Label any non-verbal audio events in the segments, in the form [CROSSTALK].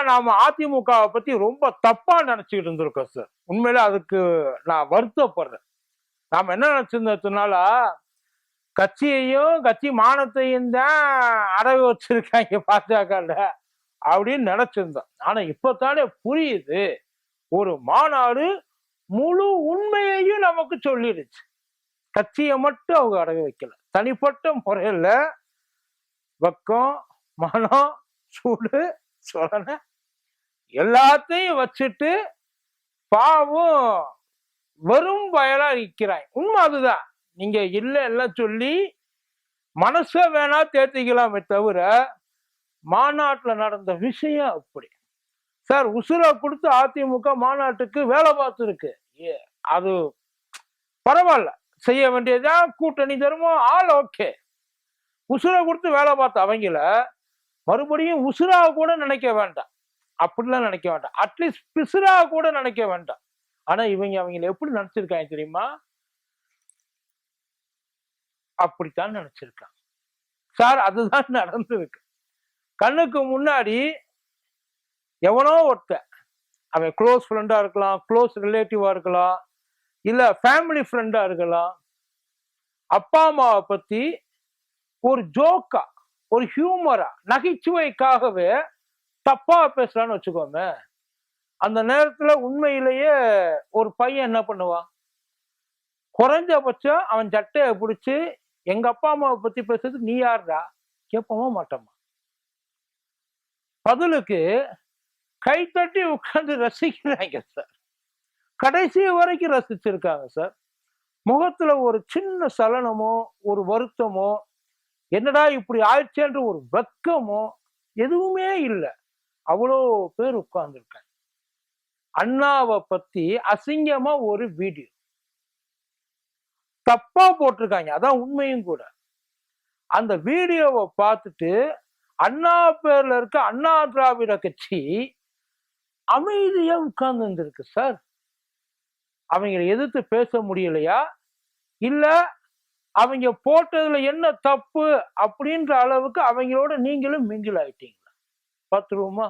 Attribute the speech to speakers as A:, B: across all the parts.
A: நாம அதிமுகவை பத்தி ரொம்ப தப்பா நினைச்சுக்கிட்டு இருந்திருக்கோம் சார் உண்மையில அதுக்கு நான் வருத்தப்படுறேன். நாம என்ன நினைச்சிருந்ததுனால கட்சியையும் கட்சி மானத்தையும் தான் அடகு வச்சிருக்காங்க பாஜகல அப்படின்னு நினைச்சிருந்தோம். ஆனா இப்பத்தானே புரியுது. ஒரு மாநாடு முழு உண்மையையும் நமக்கு சொல்லிடுச்சு. கட்சியை மட்டும் அவங்க அடகு வைக்கல. தனிப்பட்ட முறையில வெக்கம் மனம் சூடு சொல்ல எல்லாத்தையும் வச்சுட்டு பாவம் வெறும் வயலா நிற்கிறாய் உண்மை அதுதான். நீங்க இல்லை எல்லாம் சொல்லி மனச வேணா தேத்திக்கலாமே தவிர மாநாட்டில் நடந்த விஷயம் அப்படி. சார் உசுரை கொடுத்து அதிமுக மாநாட்டுக்கு வேலை பார்த்துருக்கு. ஏ, அது பரவாயில்ல. செய்ய வேண்டியதுதான் கூட்டணி தருமோ? ஆள் ஓகே. உசுரை கொடுத்து வேலை பார்த்த அவங்கள மறுபடியும் உசுராக கூட நினைக்க வேண்டாம். அப்படிலாம் நினைக்க வேண்டாம். அட்லீஸ்ட் பிசுராக கூட நினைக்க வேண்டாம். ஆனா இவங்க அவங்கள எப்படி நினைச்சிருக்காங்க தெரியுமா? அப்படித்தான் நினைச்சிருக்காங்க. சார் அதுதான் [LAUGHS] நடந்திருக்கு. கண்ணுக்கு முன்னாடி எவனோ ஒருத்தன். அவன் க்ளோஸ் ஃப்ரெண்டா இருக்கலாம் க்ளோஸ் ரிலேட்டிவா இருக்கலாம் இல்ல ஃபேமிலி ஃப்ரெண்டா இருக்கலாம். அப்பா அம்மாவை பத்தி ஒரு ஜோக்கா ஒரு ஹியூமரா நகைச்சுவைக்காகவே தப்பா பேசலாம்னு வச்சுக்கோமே. அந்த நேரத்துல உண்மையிலேயே ஒரு பையன் என்ன பண்ணுவான்? குறைஞ்சபட்சம் அவன் சட்டையை பிடிச்சி எங்க அப்பா அம்மாவை பத்தி பேசுறது நீ யாருடா? கேட்பமா மாட்டோமா பதிலுக்கு கைத்தட்டி உட்காந்து ரசிக்கிறாங்க சார். கடைசி வரைக்கும் ரசிச்சிருக்காங்க சார். முகத்துல ஒரு சின்ன சலனமோ ஒரு வருத்தமோ என்னடா இப்படி ஆயிடுச்சேன்ற ஒரு வெக்கமோ எதுவுமே இல்லை. அவ்வளோ பேர் உட்கார்ந்துருக்காங்க. அண்ணாவை பத்தி அசிங்கமா ஒரு வீடியோ. தப்பா போட்டிருக்காங்க. அதான் உண்மையும் கூட. அந்த வீடியோவை பார்த்துட்டு அண்ணா பேர்ல இருக்க அண்ணா திராவிட கட்சி அமைதியா உட்கார்ந்து இருந்திருக்கு சார். அவங்களை எதிர்த்து பேச முடியலையா? இல்ல அவங்க போட்டதுல என்ன தப்பு அப்படின்ற அளவுக்கு அவங்களோட நீங்களும் மிங்கில் ஆயிட்டீங்களா பார்த்துருவோமா?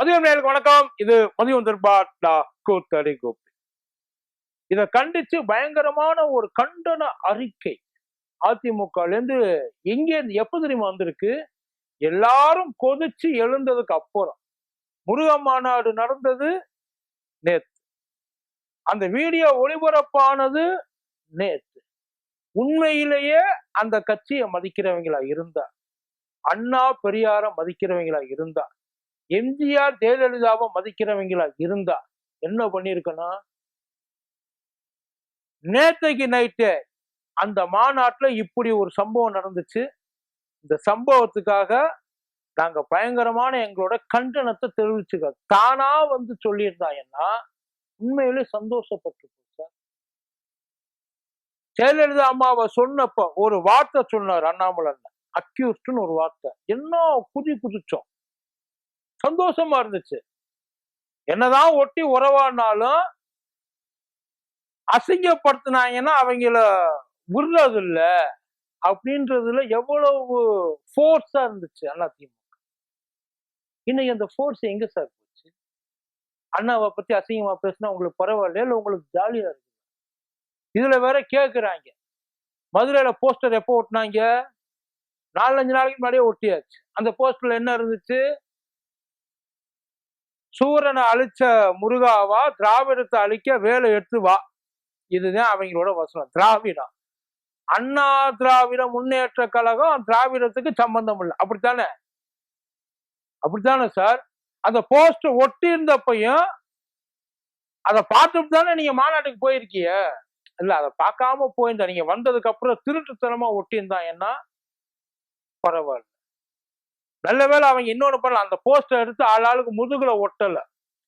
A: மதியம் நேருக்கு வணக்கம். இது மதியம் தர்பாட்டா கூத்தடி கோப்பி இதை கண்டிச்சு பயங்கரமான ஒரு கண்டன அறிக்கை. அதிமுகலேருந்து இருந்து எங்க இருந்து எப்ப தெரியுமா வந்திருக்கு? எல்லாரும் கொதிச்சு எழுந்ததுக்கு அப்புறம். முருக மாநாடு நடந்தது நேத்து. அந்த வீடியோ ஒளிபரப்பானது நேத்து. உண்மையிலேயே அந்த கட்சியை மதிக்கிறவங்களா இருந்தா அண்ணா பெரியார மதிக்கிறவங்களா இருந்தா எம்ஜிஆர் ஜெயலலிதாவை மதிக்கிறவங்களா இருந்தா என்ன பண்ணிருக்கனா நேத்தைக்கு நைட்டு அந்த மாநாட்டுல இப்படி ஒரு சம்பவம் நடந்துச்சு. இந்த சம்பவத்துக்காக நாங்க பயங்கரமான எங்களோட கண்டனத்தை தெரிவிச்சுக்க. தானா வந்து சொல்லியிருந்தாங்கன்னா உண்மையிலே சந்தோஷப்பட்டிருப்போம் சார். ஜெயலலிதா அம்மாவை சொன்னப்ப ஒரு வார்த்தை சொன்னார் அண்ணாமலை அக்யூஸ்ட்னு ஒரு வார்த்தை. என்ன குதி குதிச்சோம். சந்தோஷமா இருந்துச்சு. என்னதான் ஒட்டி உறவானாலும் அசிங்கப்படுத்தினாங்கன்னா அவங்கள விடுறது இல்ல அப்படின்றதுல எவ்வளவு ஃபோர்ஸா இருந்துச்சு அண்ணா திமுக. இன்னைக்கு அந்த ஃபோர்ஸ் எங்க சார் போச்சு? அண்ணாவை பத்தி அசிங்கமா பேசினா உங்களுக்கு பரவாயில்ல இல்லை உங்களுக்கு ஜாலியா இருக்கு? இதுல வேற கேட்குறாங்க மதுரையில போஸ்டர் எப்போ ஒட்டினாங்க? நாலஞ்சு நாளைக்கு முன்னாடியே ஒட்டியாச்சு. அந்த போஸ்டர்ல என்ன இருந்துச்சு? சூரனை அழிச்ச முருகாவா திராவிடத்தை அழிக்க வேலை எடுத்து வா. இதுதான் அவங்களோட வசனம். திராவிடம். அண்ணா திராவிட முன்னேற்ற கழகம் திராவிடத்துக்கு சம்பந்தம் இல்லை. அப்படித்தானே? அப்படித்தானே சார்? அந்த போஸ்ட் ஒட்டி இருந்தப்பையும் அதை பார்த்துட்டு தானே நீங்க மாநாட்டுக்கு போயிருக்கீங்க? இல்ல அதை பார்க்காம போயிருந்தா நீங்க வந்ததுக்கு அப்புறம் திருட்டுத்தனமா ஒட்டியிருந்தான் என்ன? பரவாயில்ல. நல்ல வேலை அவங்க இன்னொன்று பண்ணலாம் அந்த போஸ்டர் எடுத்து ஆளாளுக்கு முதுகுல ஒட்டல.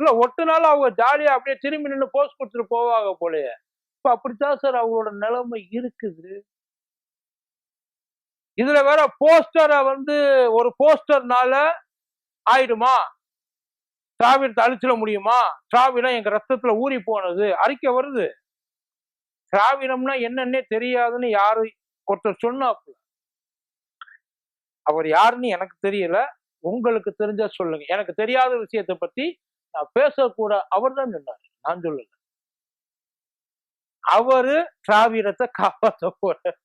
A: இல்ல ஒட்டுனாலும் அவங்க ஜாலியா அப்படியே திரும்பி நின்று போஸ்ட் கொடுத்துட்டு போவாங்க போலயே. இப்ப அப்படித்தான் சார் அவங்களோட நிலைமை இருக்குது. இதுல வேற போஸ்டரை வந்து ஒரு போஸ்டர்னால ஆயிடுமா? திராவிடத்தை அழிச்சிட முடியுமா? திராவிடம் எங்க ரத்தத்துல ஊறி போனது. அறிக்கை வருது. திராவிடம்னா என்னன்னே தெரியாதுன்னு யாரு ஒருத்தர் சொன்னாப்புல. அவர் யாருன்னு எனக்கு தெரியல. உங்களுக்கு தெரிஞ்சா சொல்லுங்க. எனக்கு தெரியாத விஷயத்தை பத்தி நான் பேசக்கூட அவர் தான் சொன்னார். நான் சொல்லல. அவரு திராவிடத்தை காப்பாற்ற போறாரு.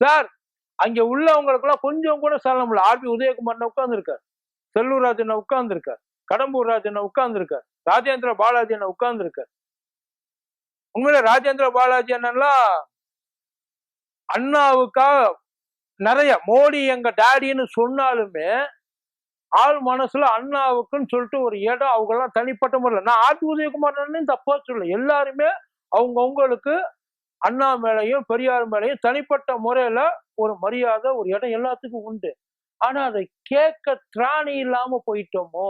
A: சார் அங்க உள்ளவங்களுக்கு எல்லாம் கொஞ்சம் கூட சொல்ல முடியல. ஆர்பி உதயகுமார் உட்கார்ந்துருக்கார். செல்லூர் ராஜன் உட்கார்ந்துருக்கார். கடம்பூர் ராஜன் உட்கார்ந்துருக்கார். ராஜேந்திர பாலாஜி அண்ணன் உட்கார்ந்துருக்கார். உண்மையில ராஜேந்திர பாலாஜி அண்ணன்லாம் அண்ணாவுக்கா நிறைய மோடி எங்க டேடின்னு சொன்னாலுமே ஆள் மனசுல அண்ணாவுக்குன்னு சொல்லிட்டு ஒரு இடம் அவங்க எல்லாம் தனிப்பட்ட முறையில். நான் ஆர்பி உதயகுமார் அண்ணன் தப்பா சொல்ல எல்லாருமே அவங்கவுங்களுக்கு அண்ணா மேலையும் பெரியார் மேலையும் தனிப்பட்ட முறையில ஒரு மரியாதை ஒரு இடம் எல்லாத்துக்கும் உண்டு. ஆனா அதை கேட்க திராணி இல்லாம போயிட்டோமோ?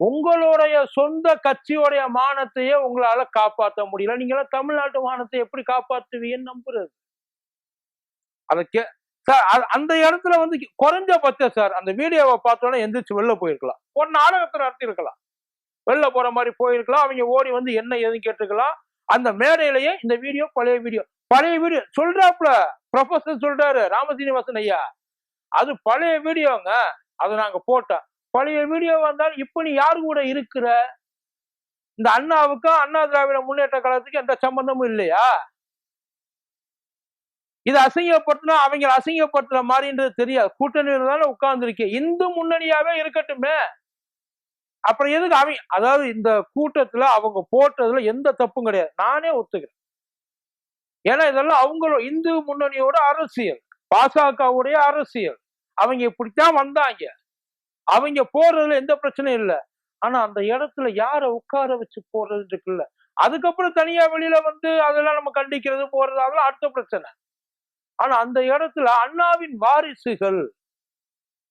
A: உங்களுடைய சொந்த கட்சியோடைய மானத்தையே உங்களால காப்பாற்ற முடியல. நீங்க எல்லாம் தமிழ்நாட்டு மானத்தை எப்படி காப்பாத்துவீங்கன்னு நம்புறது? அதை கே சார் அ- அந்த இடத்துல வந்து குறைஞ்ச பட்சம் சார் அந்த வீடியோவை பார்த்தோன்னே எந்திரிச்சு வெளில போயிருக்கலாம். ஒரு நாடகத்தை நடத்தி இருக்கலாம் வெளில போற மாதிரி போயிருக்கலாம். அவங்க ஓடி வந்து என்ன ஏதுன்னு கேட்டுக்கலாம். அந்த மேடையிலேயே இந்த வீடியோ பழைய வீடியோ. பழைய வீடியோ சொல்றாப்புல ப்ரொஃபஸர் சொல்றாரு ராமசீனிவாசன் ஐயா. அது பழைய வீடியோங்க. அதை நாங்க போட்டோம். பழைய வீடியோ வந்தாலும் இப்ப நீ யாரு கூட இருக்கிற? இந்த அண்ணாவுக்கும் அண்ணா திராவிட முன்னேற்ற கழகத்துக்கு எந்த சம்பந்தமும் இல்லையா? இது அசிங்கப்படுத்தினா அவங்க அசிங்கப்படுத்துற மாதிரின்றது தெரியாது. கூட்டணியில் தானே உட்கார்ந்துருக்கேன். இந்து முன்னணியாவே இருக்கட்டுமே. அப்புறம் எதுக்கு அவங்க அதாவது இந்த கூட்டத்துல அவங்க போட்டதுல எந்த தப்பும் கிடையாது. நானே ஒத்துக்கிறேன். ஏன்னா இதெல்லாம் அவங்களோட இந்து முன்னணியோட அரசியல். பாசகவுடைய அரசியல். அவங்க இப்படித்தான் வந்தாங்க. அவங்க போறதுல எந்த பிரச்சனையும் இல்லை. ஆனா அந்த இடத்துல யாரை உட்கார வச்சு போறது இருக்குல்ல அதுக்கப்புறம் தனியா வெளியில வந்து அதெல்லாம் நம்ம கண்டிக்கிறது போறது அதெல்லாம் அடுத்த பிரச்சனை. ஆனா அந்த இடத்துல அண்ணாவின் வாரிசுகள்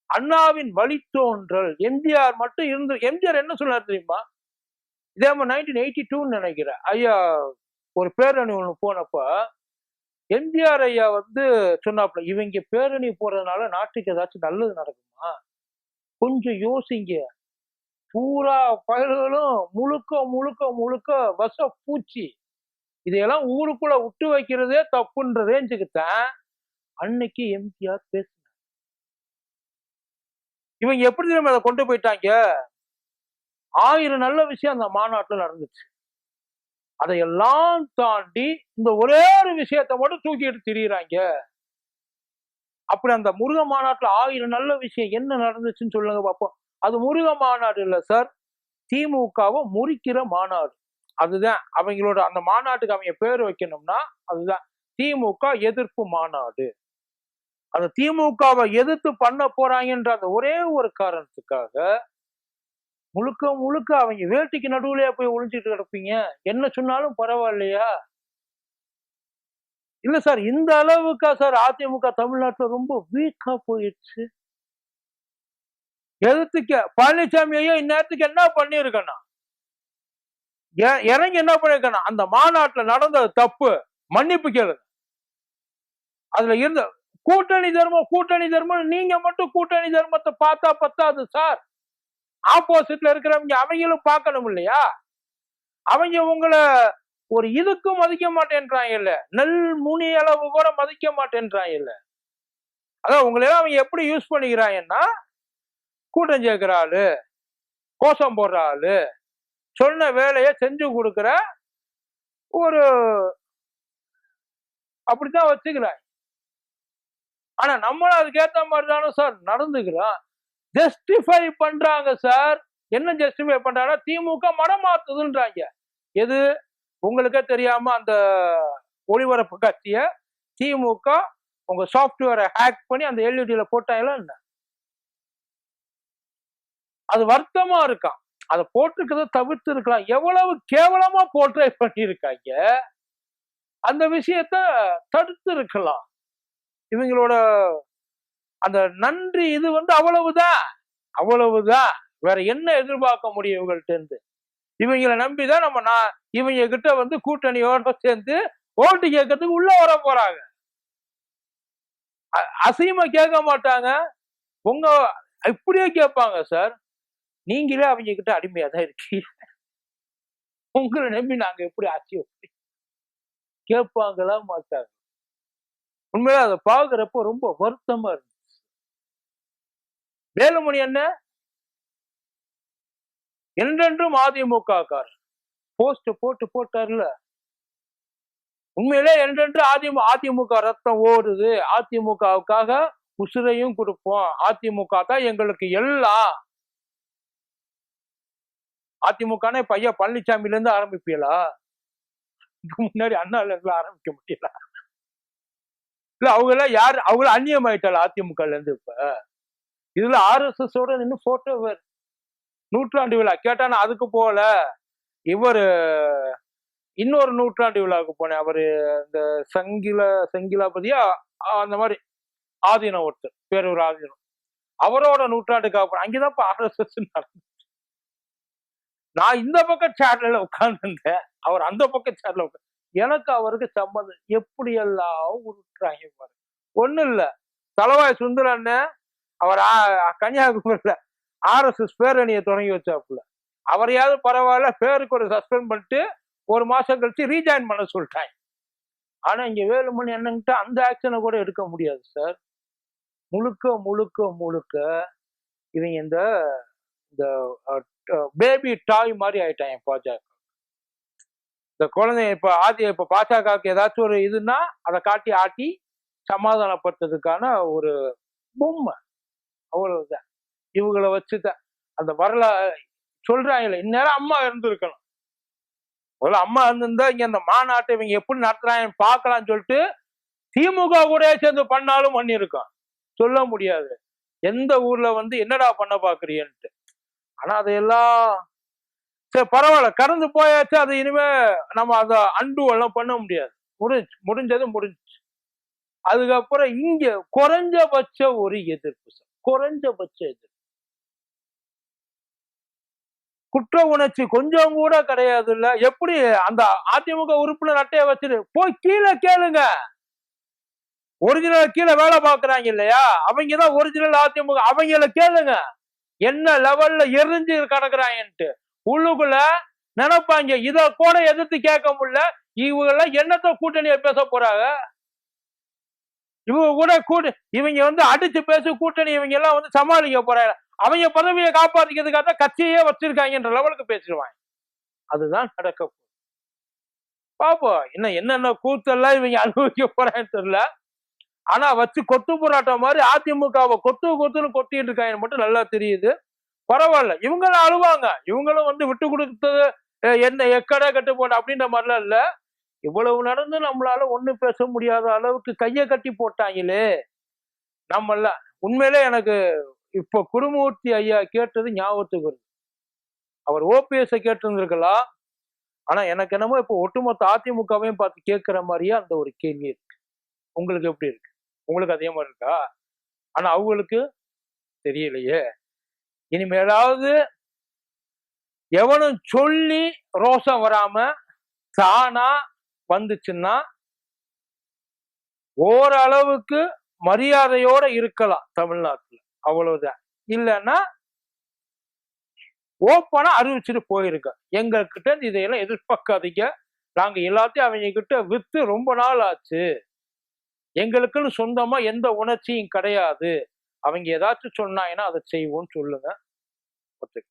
A: அண்ணாவின் வழித்தோன்றல். எம்ஜிஆர் மட்டும் இருந்து எம்ஜிஆர் என்ன சொன்னார் தெரியுமா? இதே மாதிரி நைன்டீன் எயிட்டி டூன்னு நினைக்கிறேன். ஐயா ஒரு பேரணி ஒன்று போனப்ப எம்ஜிஆர் ஐயா வந்து சொன்னாப்புல இவங்க பேரணி போறதுனால நாட்டுக்கு ஏதாச்சும் நல்லது நடக்குமா? கொஞ்சம் யோசிங்க. பூரா பயல்களும் முழுக்க முழுக்க முழுக்க வச பூச்சி இதையெல்லாம் ஊருக்குள்ள விட்டு வைக்கிறதே தப்புன்ற ரேஞ்சுக்கு தான் அன்னைக்கு எம்ஜிஆர் பேச இவங்க எப்படி தெரியுமா அதை கொண்டு போயிட்டாங்க? ஆயிரம் நல்ல விஷயம் அந்த மாநாட்டில் நடந்துச்சு. அதையெல்லாம் தாண்டி இந்த ஒரே ஒரு விஷயத்த மட்டும் தூக்கிட்டு திரியுறாங்க. அப்படி அந்த முருக மாநாட்டில் ஆயிரம் நல்ல விஷயம் என்ன நடந்துச்சுன்னு சொல்லுங்க பார்ப்போம் அது முருக மாநாடு இல்லை சார். திமுகவை முறிக்கிற மாநாடு. அதுதான் அவங்களோட அந்த மாநாட்டுக்கு அவங்க பேர் வைக்கணும்னா அதுதான். திமுக எதிர்ப்பு மாநாடு. அந்த திமுகவை எதிர்த்து பண்ண போறாங்கன்ற அந்த ஒரே ஒரு காரணத்துக்காக முழுக்க முழுக்க அவங்க வேட்டிக்கு நடுவுலயே போய் ஒளிஞ்சிட்டு கிடப்பீங்க. என்ன சொன்னாலும் பரவாயில்லையா? இல்ல சார் இந்த அளவுக்கா சார் அதிமுக தமிழ்நாட்டுல ரொம்ப வீக்கா போயிடுச்சு. எதிர்த்துக்க பழனிசாமி ஐயா இந்நேரத்துக்கு என்ன பண்ணிருக்கணும் இறங்கி என்ன பண்ணிருக்கணும் அந்த மாநாட்டுல நடந்தது தப்பு. மன்னிப்பு கேளுங்க. அதுல இருந்த கூட்டணி தர்மம் கூட்டணி தர்மம் நீங்க மட்டும் கூட்டணி தர்மத்தை பார்த்தா பத்தாது சார். ஆப்போசிட்ல இருக்கிறவங்க அவங்களும் பார்க்கணும் இல்லையா? அவங்க உங்களை ஒரு இதுக்கும் மதிக்க மாட்டேன்றாங்க இல்ல நெல் முனி அளவு கூட மதிக்க மாட்டேன்றாங்க இல்ல அதான் உங்களெல்லாம் அவங்க எப்படி யூஸ் பண்ணிக்கிறாங்கன்னா கூட்டம் சேர்க்கிற ஆளு கோஷம் போடுற ஆளு சொன்ன வேலையை செஞ்சு கொடுக்குற ஒரு அப்படித்தான் வச்சுக்கிறாங்க. ஆனா நம்மளும் அதுக்கேத்த மாதிரி தானே சார் நடந்துக்கிறோம் ஜஸ்டிஃபை பண்றாங்க சார். என்ன ஜஸ்டிஃபை பண்றாங்கன்னா திமுக மடம் மாத்துதுன்றாங்க எது? உங்களுக்கே தெரியாம அந்த ஒளிபரப்பு கட்சிய திமுக உங்க சாஃப்ட்வேரை ஹேக் பண்ணி அந்த எல்இடியில போட்டாங்களா என்ன? அது வருத்தமா இருக்கான் அதை போட்டிருக்கிறத தவிர்த்து இருக்கலாம். எவ்வளவு கேவலமா போர்ட்ரை பண்ணியிருக்காங்க. அந்த விஷயத்த தடுத்து இருக்கலாம். இவங்களோட அந்த நன்றி இது வந்து அவ்வளவுதான் அவ்வளவுதான் வேற என்ன எதிர்பார்க்க முடியும் இவங்கள்ட்ட இருந்து? இவங்களை நம்பிதான் நம்ம நான் இவங்க கிட்ட வந்து கூட்டணியோட சேர்ந்து ஓட்டு கேட்கறதுக்கு உள்ள வர போறாங்க. அ- கேட்க மாட்டாங்க. உங்க இப்படியே கேட்பாங்க சார். நீங்களே அவங்க கிட்ட அடிமையா தான் இருக்கீங்க. உங்களை நம்பி நாங்க எப்படி ஆட்சி கேட்பாங்களா மாட்டாங்க? உண்மையில அதை பாக்குறப்போ ரொம்ப வருத்தமா இருந்துச்சு. வேலுமணி என்ன? என்றென்றும் அதிமுக காரர் போஸ்ட் போட்டு போட்டார்ல. உண்மையிலே என்றென்று அதிமுக அதிமுக ரத்தம் ஓடுது. அதிமுகவுக்காக உசுரையும் கொடுப்போம். அதிமுக தான் எங்களுக்கு எல்லாம் அதிமுகனா இப்ப ஐயா பழனிசாமில இருந்து ஆரம்பிப்பீங்களா? இதுக்கு முன்னாடி அண்ணா ஆரம்பிக்க முடியல. இல்ல அவங்க எல்லாம் யார் அவங்கள அந்நியமாயிட்டாள் அதிமுகல இருந்து இப்ப? இதுல ஆர்எஸ்எஸ் ஓட நின்று போட்டோ வேறு நூற்றாண்டு விழா. கேட்டா நான் அதுக்கு போகல. இவர் இன்னொரு நூற்றாண்டு விழாவுக்கு போனேன். அவரு இந்த சங்கில சங்கிலாபதியா அந்த மாதிரி ஆதீனம் ஒருத்தர் பேரூர் ஆதீனம். அவரோட நூற்றாண்டுக்காக போனேன். அங்கேதான் ஆர்எஸ்எஸ் நடந்துச்சு. நான் இந்த பக்கம் சேர்ல உட்கார்ந்துருந்தேன். அவர் அந்த பக்கம் சேர்ல உட்காந்து எனக்கு அவருக்கு சம்மந்தம் எப்படியெல்லாம் உருட்டுறாங்க பாருங்க ஒன்றும் இல்லை. தலவாய் சுந்தரன்னு அவர் ஆ- ஆர்எஸ்எஸ் பேரணியை தொடங்கி வச்சாப்புல. அவரையாவது பரவாயில்ல பேருக்கு ஒரு சஸ்பெண்ட் பண்ணிட்டு ஒரு மாசம் கழிச்சு ரீஜாயின் பண்ண சொல்லிட்டாங்க. ஆனா இங்க வேலுமணி என்னங்கிட்ட அந்த ஆக்ஷனை கூட எடுக்க முடியாது சார் முழுக்க முழுக்க முழுக்க இவங்க இந்த இந்த பேபி டாய் மாதிரி ஆயிட்டாங்க பாஜக. இந்த குழந்தை இப்ப ஆதி இப்ப பாஜகவுக்கு ஏதாச்சும் ஒரு இதுன்னா அதை காட்டி ஆட்டி சமாதானப்படுத்துறதுக்கான ஒரு பொம்மை. அவ்வளவுதான் இவங்கள வச்சுதான் அந்த வரலா சொல்றாங்கல்ல இந்நேரம் அம்மா இருந்திருக்கணும். முதல்ல அம்மா இருந்திருந்தா இங்க அந்த மாநாட்டை இவங்க எப்படி நடத்துறாங்கன்னு பார்க்கலாம்னு சொல்லிட்டு திமுக கூட சேர்ந்து பண்ணாலும் பண்ணியிருக்கோம். சொல்ல முடியாது. எந்த ஊர்ல வந்து என்னடா பண்ண பாக்குறீன்ட்டு ஆனா அதையெல்லாம் சரி பரவாயில்ல. கடந்து போயாச்சு அது இனிமே நம்ம அதை அண்டு எல்லாம் பண்ண முடியாது. முடிஞ்சு முடிஞ்சது முடிஞ்சுச்சு. அதுக்கப்புறம் இங்க குறைஞ்சபட்ச ஒரு எதிர்ப்பு சார் குறைஞ்சபட்ச எதிர்ப்பு. குற்ற உணர்ச்சி கொஞ்சம் கூட கிடையாது இல்ல எப்படி அந்த அதிமுக உறுப்பினர் அட்டையை வச்சுட்டு போய் கீழே கேளுங்க. ஒரிஜினல் கீழே வேலை பார்க்குறாங்க இல்லையா? அவங்க தான் ஒரிஜினல் அதிமுக அவங்கள கேளுங்க. என்ன லெவல்ல எரிஞ்சு கிடக்குறாங்கன்ட்டு. உள்ளுக்குள்ள நினைப்பாங்க. இத கூட எதிர்த்து கேட்க முடியல. இவங்கெல்லாம் என்னத்த கூட்டணியை பேச போறாங்க? இவங்க கூட கூட்டு இவங்க வந்து அடிச்சு பேசி கூட்டணி இவங்க எல்லாம் வந்து சமாளிக்க போறாங்க. அவங்க பதவியை காப்பாத்திக்கிறதுக்காக தான் கட்சியே வச்சிருக்காங்கன்ற லெவலுக்கு பேசிடுவாங்க. அதுதான் நடக்க போகுது. பாப்போம் இன்னும் என்னென்ன கூத்தெல்லாம் இவங்க அனுபவிக்க போறாங்கன்னு தெரியல. ஆனா வச்சு கொத்து போராட்டம் மாதிரி அதிமுகவை கொத்து கொத்துன்னு கொட்டிட்டு இருக்காங்கன்னு மட்டும் நல்லா தெரியுது. பரவாயில்ல. இவங்களும் அழுவாங்க. இவங்களும் வந்து விட்டு கொடுத்தது என்ன எக்கடா கட்டு போட்ட அப்படின்ற மாதிரிலாம் இல்லை. இவ்வளவு நடந்து நம்மளால ஒன்றும் பேச முடியாத அளவுக்கு கையை கட்டி போட்டாங்களே. நம்மள உண்மையிலே எனக்கு இப்போ குருமூர்த்தி ஐயா கேட்டது ஞாபகத்துக்கு வருது. அவர் ஓபிஎஸ்ஸை கேட்டிருந்திருக்கலாம் ஆனா எனக்கு என்னமோ இப்போ ஒட்டுமொத்த அதிமுகவையும் பார்த்து கேட்குற மாதிரியே அந்த ஒரு கேள்வி இருக்கு. உங்களுக்கு எப்படி இருக்கு? உங்களுக்கு அதே மாதிரி இருக்கா? ஆனா அவங்களுக்கு தெரியலையே. இனிமேலாவது எவனும் சொல்லி ரோசம் வராம தானா வந்துச்சுன்னா ஓரளவுக்கு மரியாதையோட இருக்கலாம் தமிழ்நாட்டுல. அவ்வளவுதான். இல்லைன்னா ஓப்பனா அறிவிச்சுட்டு போயிருக்க எங்ககிட்ட இருந்து இதையெல்லாம் எதிர்பார்க்காதீங்க. நாங்க எல்லாத்தையும் அவங்க கிட்ட வித்து ரொம்ப நாள் ஆச்சு. எங்களுக்குன்னு சொந்தமா எந்த உணர்ச்சியும் கிடையாது. அவங்க ஏதாச்சும் சொன்னாங்கன்னா அதை செய்வோம்னு சொல்லுங்க. ஒத்துக்கு